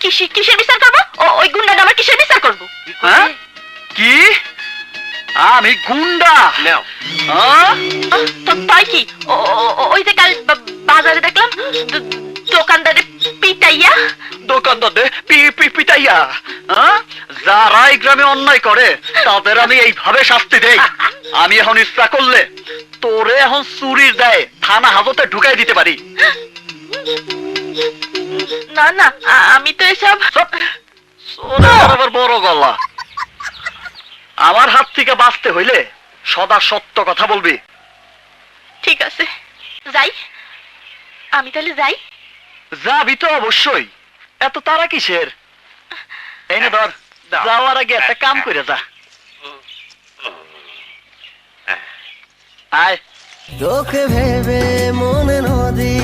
কিসে কিসের বিচার করব? ও ওই গুন্ডা আমার কিসের বিচার করব? হ্যাঁ? কি? আমি গুন্ডা। নাও। হ্যাঁ? তো তাই কি? ওই যে কাল বাজারে দেখলাম দোকানদারে পিটাইয়া। দোকানদার পি পি পিটাইয়া। হ্যাঁ? যারা এই গ্রামে অন্যায় করে তাদের আমি এইভাবে শাস্তি দেই। আমি এখন ইচ্ছা করলে তোরে এখন চুরির দেয় থানা হাজতে ঢুকাই দিতে পারি। না না আমি তো এসব আবার বড় গলা। আমার হাত থেকে বাঁচতে হইলে সদা সত্য কথা বলবি। ঠিক আছে। যাই। আমি তাহলে যাই। যাবি তো অবশ্যই। এত তারা কিসের? এই নে ধর যাওয়ার আগে একটা কাম করে যা। আয়। তোকে ভেবে মনে নদী